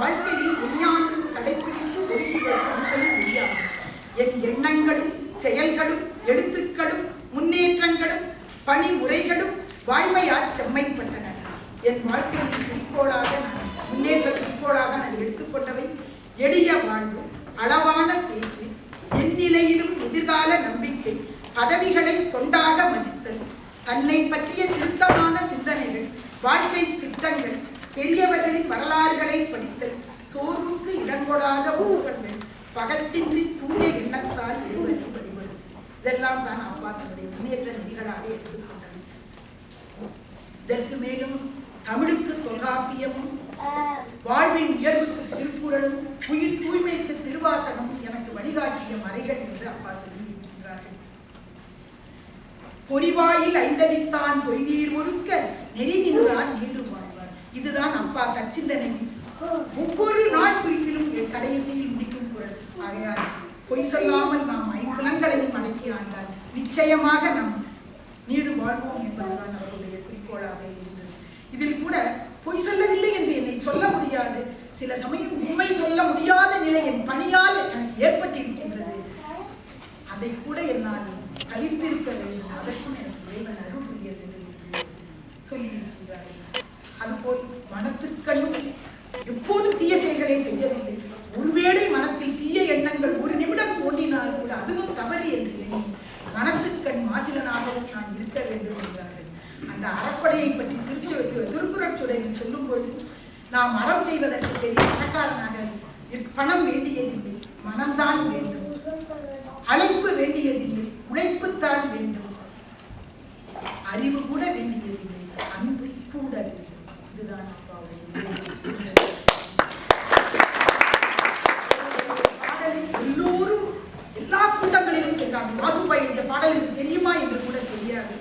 வாழ்க்கையில் எஞ்ஞான்றும் கடைபிடித்து ஒழுகி வரும் முடியாது என் எண்ணங்களும் செயல்களும் எழுத்துக்களும் முன்னேற்றங்களும் பணிமுறைகளும் வாய்மையால் செம்மைப்பட்டன. என் வாழ்க்கையின் குறிக்கோளாக நான் முன்னேற்ற குறிக்கோளாக நான் எடுத்துக்கொண்டவை எளிய வாழ்வு அளவான பேச்சு என் நிலையிலும் எதிர்கால நம்பிக்கை பதவிகளை தொண்டாக மதித்தல் தன்னை பற்றிய திருத்தமான சிந்தனைகள் வாழ்க்கை திட்டங்கள் பெரியவர்களின் வரலாறுகளை படித்தல் சோர்வுக்கு இடங்கொடாத ஊகங்கள் பகட்டின்றி தூய எண்ணத்தால் இறைவனை வழிபடுதல் இதெல்லாம் தான் அப்பா தன்னுடைய முன்னேற்ற நிதிகளாக எடுத்துக்கொண்டது இதற்கு மேலும் தமிழுக்கு தொல்காப்பியமும் வாழ்வின் உயர்வுக்கு திருக்குறளும் உயிர் தூய்மைக்கு திருவாசகம் எனக்கு வழிகாட்டிய மறைகள் என்று அப்பா சொல்லியிருக்கின்றார்கள். பொறிவாயில் ஐந்தடித்தான் பொய்தீர் முழுக்க நெறி நின்றான் நீடு இதுதான் அப்பா தச்சிந்தனை ஒவ்வொரு நாள் குறிப்பிலும் கடைசியில் முடிக்கும் குரல். ஆகையால் பொய் சொல்லாமல் நாம் ஐம்புலங்களையும் அடக்கி ஆண்டால் நிச்சயமாக நாம் நீடு வாழ்வோம் என்பதுதான் அவருடைய குறிக்கோளாக இருந்தது. இதில் கூட பொய் சொல்லவில்லை என்று என்னை சொல்ல முடியாது. சில சமயம் உண்மை சொல்ல முடியாத நிலை என் பணியால் எனக்கு ஏற்பட்டிருக்கின்றது. அதை கூட என்னால் கழித்திருக்க வேண்டும். அதற்கும் எனக்கு இறைவன் அருள் புரிய வேண்டும் என்று சொல்லியிருக்கிறார்கள் போய் மனத்திற்கண்ணும் எப்போதும் தீய செயல்களை செய்யவில்லை ஒருவேளை மனத்தில் தீய எண்ணங்கள் ஒரு நிமிடம் தோன்றினால் கூட அதுவும் தவறு என்று எண்ணி மனத்துக்கண் மாசிலனாகவும் நான் இருக்க வேண்டும் என்றார்கள். அந்த அறப்படையை பற்றி திருச்சு திருக்குறட்சுடரில் சொல்லும் பொழுது நாம் மரம் செய்வதற்கு பெரிய பணக்காரனாக பணம் வேண்டியதில்லை மனம்தான் வேண்டும். அழைப்பு வேண்டியதில்லை உழைப்புத்தான் வேண்டும். அறிவு கூட வேண்டியதில்லை அன்பு கூட வேண்டும் இதுதான் அப்பாவுடைய பாடலை எல்லோரும் எல்லா கூட்டங்களிலும் சென்றாங்க வாசுப்பா எழுதிய பாடல் எனக்கு தெரியுமா என்று கூட தெரியாது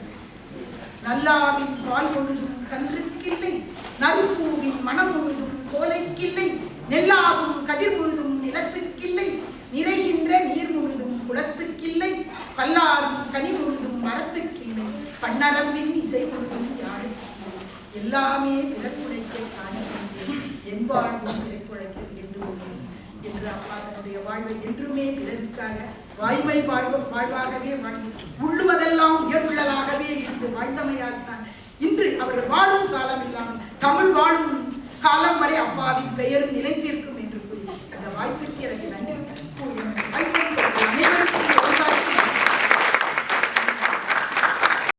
நல்லாவின் பால் பொழுதும் கன்றுக்கில்லை நறுப்பூவின் மனம் முழுதும் சோலைக்கில்லை நெல்லாவும் கதிர் முழுதும் நிலத்துக்கில்லை நிறைகின்ற நீர் முழுதும் குளத்துக்கில்லை பல்லாரும் கனி முழுதும் மரத்துக்கில்லை. பன்னரம்பின் இசை முழுதும் யாருக்கில்லை எல்லாமே பிறக்குழைக்க காணுகின்றேன் என் வாழ்வும் பிறக்குழைக்க வேண்டும் என்று அப்பா தன்னுடைய வாழ்வை என்றுமே பிறருக்காக வாய்மை வாழ்வு வாழ்வாகவே உள்ளுவதெல்லாம் உயர்வுள்ளலாகவே இருந்து வாழ்ந்தமையால் தான் இன்று அவர்கள் வாழும் காலம் இல்லாமல் தமிழ் வாழும் காலம் வரை அப்பாவின் பெயரும் நிலைத்திருக்கும்